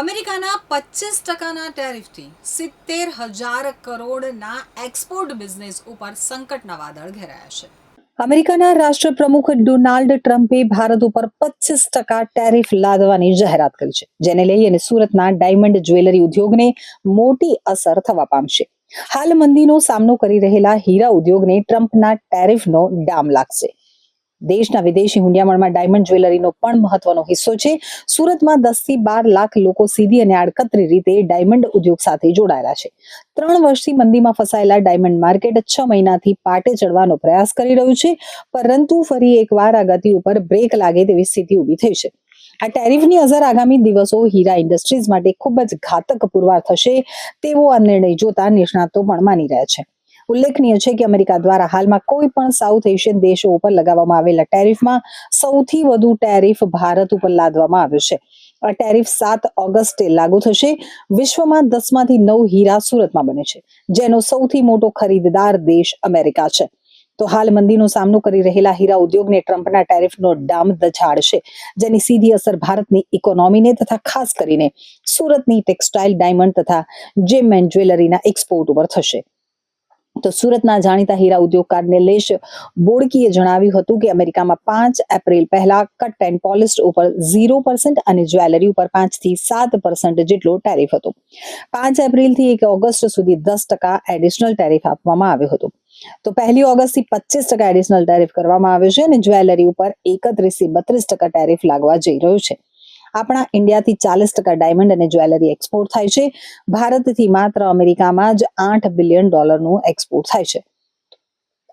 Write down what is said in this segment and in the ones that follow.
અમેરિકાના પચીસ ટકાના ટેરિફથી સિત્તેર હજાર કરોડના એક્સપોર્ટ બિઝનેસ ઉપર સંકટના વાદળ ઘેરાયા છે. અમેરિકાના રાષ્ટ્રપ્રમુખ ડોનાલ્ડ ટ્રમ્પે ભારત ઉપર પચીસ ટકા ટેરિફ લાદવાની જાહેરાત કરી છે, જેને લઈ અને સુરતના ડાયમંડ જ્વેલરી ઉદ્યોગને મોટી અસર થવા પામશે. હાલ મંદીનો સામનો કરી રહેલા હીરા ઉદ્યોગને ટ્રમ્પના ટેરિફનો ડામ લાગશે. દેશના વિદેશી હુંડિયામણમાં ડાયમંડ જ્વેલરીનો પણ મહત્વનો હિસ્સો છે. સુરતમાં દસથી બાર લાખ લોકો સીધી અને આડકતરી રીતે ડાયમંડ ઉદ્યોગ સાથે જોડાયેલા છે. ત્રણ વર્ષથી મંદીમાં ફસાયેલા ડાયમંડ માર્કેટ છ મહિનાથી પાટે ચડવાનો પ્રયાસ કરી રહ્યું છે, પરંતુ ફરી એકવાર આ ગતિ ઉપર બ્રેક લાગે તેવી સ્થિતિ ઊભી થઈ છે. આ ટેરિફની અસર આગામી દિવસો હીરા ઇન્ડસ્ટ્રીઝ માટે ખૂબ જ ઘાતક પુરવાર થશે તેવો આ નિર્ણય જોતા નિષ્ણાતો પણ માની રહ્યા છે. ઉલ્લેખનીય છે કે અમેરિકા દ્વારા હાલમાં કોઈ પણ સાઉથ એશિયન દેશો ઉપર લગાવવામાં આવેલા ટેરિફમાં સૌથી વધુ ટેરિફ ભારત ઉપર લાદવામાં આવ્યો છે. આ ટેરિફ સાત ઓગસ્ટે લાગુ થશે. વિશ્વમાં દસમાંથી નવ હીરા સુરતમાં બને છે, જેનો સૌથી મોટો ખરીદદાર દેશ અમેરિકા છે. તો હાલ મંદીનો સામનો કરી રહેલા હીરા ઉદ્યોગને ટ્રમ્પના ટેરિફનો ડામ દઝાડશે, જેની સીધી અસર ભારતની ઇકોનોમીને તથા ખાસ કરીને સુરતની ટેક્સટાઇલ ડાયમંડ તથા જેમ એન્ડ જ્વેલરીના એક્સપોર્ટ ઉપર થશે. તો સુરતના જાણીતા હીરા ઉદ્યોગકાર નિલેશ બોડકીએ જણાવ્યું હતું કે અમેરિકામાં પાંચ એપ્રિલ પહેલા કટ એન્ડ પોલિસ્ડ ઉપર ઝીરો પર્સન્ટ અને જ્વેલરી ઉપર પાંચથી સાત પર્સન્ટ જેટલો ટેરિફ હતો. પાંચ એપ્રિલથી એક ઓગસ્ટ સુધી દસ ટકા એડિશનલ ટેરિફ આપવામાં આવ્યો હતો. તો પહેલી ઓગસ્ટથી પચીસ ટકા એડિશનલ ટેરિફ કરવામાં આવ્યો છે અને જ્વેલરી ઉપર એકત્રીસથી બત્રીસ ટકા ટેરિફ લાગવા જઈ રહ્યું છે. આપણા ઇન્ડિયાથી ચાલીસ ટકા ડાયમંડ અને જ્વેલરી એક્સપોર્ટ થાય છે. ભારતથી માત્ર અમેરિકામાં જ આઠ બિલિયન ડોલરનું એક્સપોર્ટ થાય છે.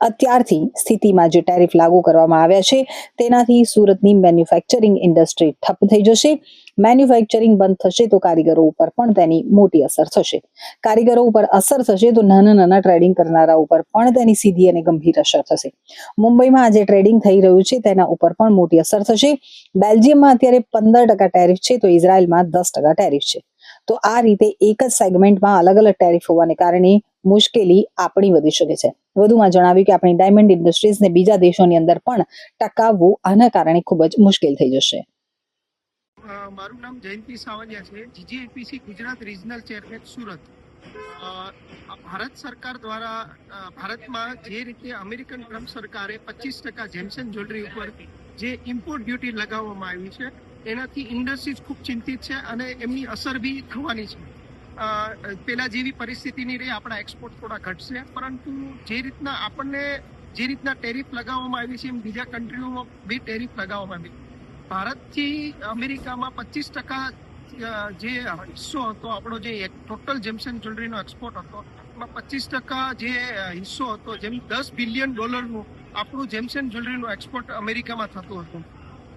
અત્યારથી સ્થિતિમાં જે ટેરિફ લાગુ કરવામાં આવ્યા છે, તેનાથી સુરતની મેન્યુફેક્ચરિંગ ઇન્ડસ્ટ્રી ઠપ થઈ જશે. મેન્યુફેક્ચરિંગ બંધ થશે તો કારીગરો ઉપર પણ તેની મોટી અસર થશે. કારીગરો ઉપર અસર થશે તો નાના નાના ટ્રેડિંગ કરનારા ઉપર પણ તેની સીધી અને ગંભીર અસર થશે. મુંબઈમાં આજે ટ્રેડિંગ થઈ રહ્યું છે, તેના ઉપર પણ મોટી અસર થશે. બેલ્જિયમમાં અત્યારે પંદર ટકા ટેરિફ છે, તો ઇઝરાયલમાં દસ ટકા ટેરિફ છે. તો આ રીતે એક જ સેગમેન્ટમાં અલગ અલગ ટેરિફ હોવાને કારણે મુશ્કેલી આપણી વધી શકે છે. વધુમાં જણાવ્યું કે આપણી ડાયમંડ ઇન્ડસ્ટ્રીઝને બીજા દેશોની અંદર પણ ટકાવવું આના કારણે ખૂબ જ મુશ્કેલ થઈ જશે. મારું નામ જયંતિ સાવલિયા છે. GJEPC Gujarat regional chairman Surat. Bharat સરકાર દ્વારા ભારતમાં જે રીતે અમેરિકન ટ્રમ્પ સરકારે પચીસ ટકા જેમસન જ્વેલરી ઉપર જે ઇમ્પોર્ટ ડ્યુટી લગાવવામાં આવી છે, એનાથી ઇન્ડસ્ટ્રીઝ ખૂબ ચિંતિત છે અને એમની અસર બી થવાની છે. પેલા જેવી પરિસ્થિતિ નહીં રહી, આપણા એક્સપોર્ટ થોડા ઘટશે. પરંતુ જે રીતના આપણને, જે રીતના ટેરિફ લગાવવામાં આવી છે એમ બીજા કન્ટ્રીઓમાં બી ટેરિફ લગાવવામાં આવી. ભારતથી અમેરિકામાં પચીસ ટકા જે હિસ્સો હતો, આપણો જે ટોટલ જેમસન જ્વેલરીનો એક્સપોર્ટ હતો, એમાં પચીસ ટકા જે હિસ્સો હતો, જેમ દસ બિલિયન ડોલરનું આપણું જેમસન જ્વેલરીનું એક્સપોર્ટ અમેરિકામાં થતું હતું.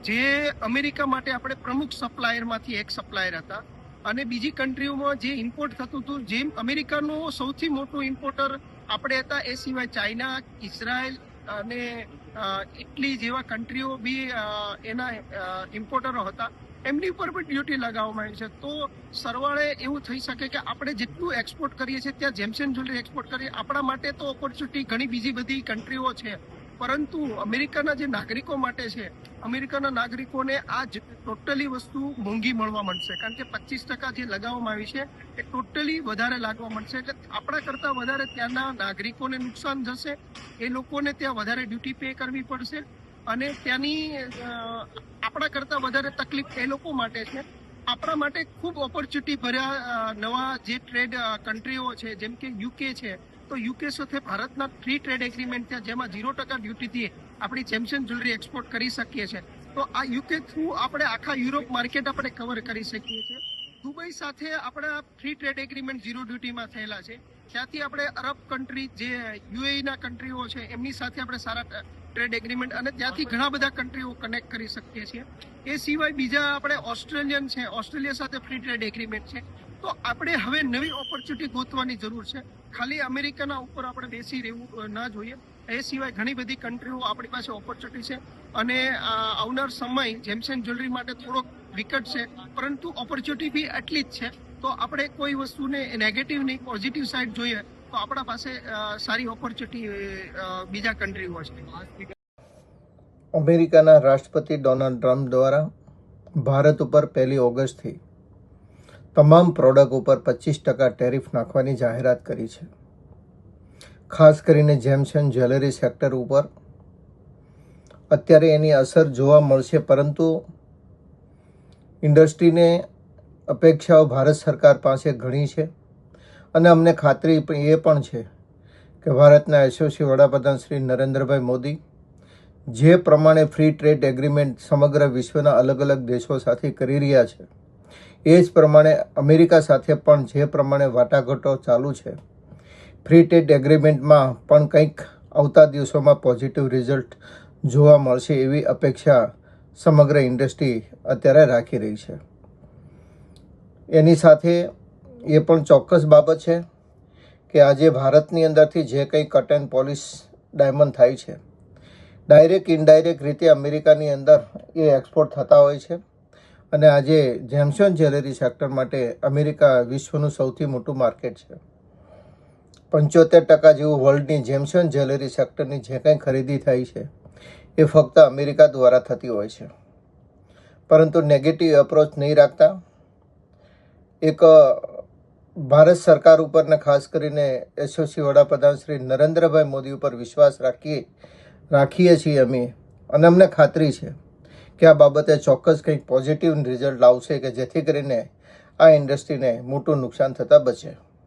જે અમેરિકા માટે આપણે પ્રમુખ સપ્લાયરમાંથી એક સપ્લાયર હતા. અને બીજી કન્ટ્રીઓમાં જે ઇમ્પોર્ટ થતું હતું, જેમ અમેરિકાનું સૌથી મોટું ઇમ્પોર્ટર આપણે હતા, એ સિવાય ચાઇના, ઇઝરાયલ અને ઇટલી જેવા કન્ટ્રીઓ બી એના ઇમ્પોર્ટરો હતા. એમની ઉપર પણ ડ્યુટી લગાવવામાં આવી છે. તો સરવાળે એવું થઈ શકે કે આપણે જેટલું એક્સપોર્ટ કરીએ છીએ, ત્યાં જેમસેન જ્વેલરી એક્સપોર્ટ કરીએ. આપણા માટે તો ઓપોર્ચ્યુનિટી ઘણી બીજી બધી કન્ટ્રીઓ છે. પરંતુ અમેરિકાના જે નાગરિકો માટે છે અમેરિકાના નાગરિકોને આ ટોટલી વસ્તુ મોંઘી મળવા માંડશે. કારણ કે પચીસ ટકા જે લગાવવામાં આવી છે, એ ટોટલી વધારે લાગવા માંડશે. એટલે આપણા કરતાં વધારે ત્યાંના નાગરિકોને નુકસાન જશે એ લોકોને ત્યાં વધારે ડ્યુટી પે કરવી પડશે. અને ત્યાંની આપણા કરતાં વધારે તકલીફ એ લોકો માટે છે. આપણા માટે ખૂબ ઓપોર્ચ્યુનિટી ભર્યા નવા જે ટ્રેડ કન્ટ્રીઓ છે, જેમ કે યુકે છે તો યુકે સાથે ભારતના ફ્રી ટ્રેડ એગ્રીમેન્ટ છે, જેમાં ઝીરો ટકા ડ્યુટીથી આપણી જેમસન જ્વેલરી એક્સપોર્ટ કરી શકીએ છીએ. તો આ યુકે થ્રુ આપણે આખા યુરોપ માર્કેટ આપણે કવર કરી શકીએ છીએ. દુબઈ સાથે આપણા ફ્રી ટ્રેડ એગ્રીમેન્ટ ઝીરો ડ્યુટીમાં થયેલા છે. ત્યાંથી આપણે અરબ કન્ટ્રી જે યુએઈના કન્ટ્રીઓ છે, એમની સાથે આપણે સારા ટ્રેડ એગ્રીમેન્ટ અને ત્યાંથી ઘણા બધા કન્ટ્રીઓ કનેક્ટ કરી શકીએ છીએ. એ સિવાય બીજા આપણે ઓસ્ટ્રેલિયન છે, ઓસ્ટ્રેલિયા સાથે ફ્રી ટ્રેડ એગ્રીમેન્ટ છે. તો આપણે હવે નવી ઓપોર્ચ્યુનિટી ગોતવાની જરૂર છે. ખાલી અમેરિકાના ઉપર આપણે બેસી રહેવું ના જોઈએ. એ સિવાય ઘણી બધી કન્ટ્રીઓ આપણી પાસે ઓપોર્ચ્યુનિટી છે. અને આવનાર સમય જેમસેન જ્વેલરી માટે થોડોક વિકટ છે, પરંતુ ઓપોર્ચ્યુનિટી બી એટલી જ છે. તો આપણે કોઈ વસ્તુને નેગેટિવ નહીં પોઝિટિવ સાઈડ જોઈએ, તો આપણા પાસે સારી ઓપોર્ચ્યુનિટી બીજા કન્ટ્રીઓ છે. અમેરિકાના રાષ્ટ્રપતિ ડોનાલ્ડ ટ્રમ્પ દ્વારા ભારત ઉપર પહેલી ઓગસ્ટથી તમામ પ્રોડક્ટ ઉપર પચીસ ટકા ટેરિફ નાખવાની જાહેરાત કરી છે. ખાસ કરીને જેમ્સ એન્ડ જ્વેલરી સેક્ટર ઉપર. અત્યારે એની અસર જોવા મળશે, પરંતુ ઇન્ડસ્ટ્રીને અપેક્ષાઓ ભારત સરકાર પાસે ઘણી છે અને અમને ખાતરી એ પણ છે કે ભારતના યશસ્વી વડાપ્રધાન શ્રી નરેન્દ્રભાઈ મોદી જે પ્રમાણે ફ્રી ટ્રેડ એગ્રીમેન્ટ સમગ્ર વિશ્વના અલગ અલગ દેશો સાથે કરી રહ્યા છે. એ જ પ્રમાણે અમેરિકા સાથે પણ જે પ્રમાણે વાટાઘાટો ચાલુ છે ફ્રી ટ્રેડ એગ્રીમેન્ટમાં પણ કંઈક આવતા દિવસોમાં પોઝિટિવ રિઝલ્ટ જોવા મળશે એવી અપેક્ષા સમગ્ર ઇન્ડસ્ટ્રી અત્યારે રાખી રહી છે. એની સાથે એ પણ ચોક્કસ બાબત છે કે આજે ભારતની અંદરથી જે કંઈ કટ એન્ડ પોલિશ ડાયમંડ થાય છે ડાયરેક્ટ ઇનડાયરેક્ટ રીતે અમેરિકાની અંદર એ એક્સપોર્ટ થતા હોય છે. અને આજે જેમ્સન જ્વેલરી સેક્ટર માટે અમેરિકા વિશ્વનું સૌથી મોટું માર્કેટ છે. પંચોતેર ટકા જેવું વર્લ્ડની જેમ્સોન જ્વેલરી સેક્ટરની જે કંઈ ખરીદી થાય છે, એ ફક્ત અમેરિકા દ્વારા થતી હોય છે. પરંતુ નેગેટિવ એપ્રોચ નહીં રાખતા. એક ભારત સરકાર ઉપર ને ખાસ કરીને એસઓસી વડાપ્રધાન શ્રી નરેન્દ્રભાઈ મોદી ઉપર વિશ્વાસ રાખીએ રાખીએ છીએ અમે અને અમને ખાતરી છે. કે આ બાબતે ચોક્કસ કંઈક પોઝિટિવ રિઝલ્ટ લાવશે કે જેથી કરીને આ ઇન્ડસ્ટ્રીને મોટું નુકસાન થતાં બચે.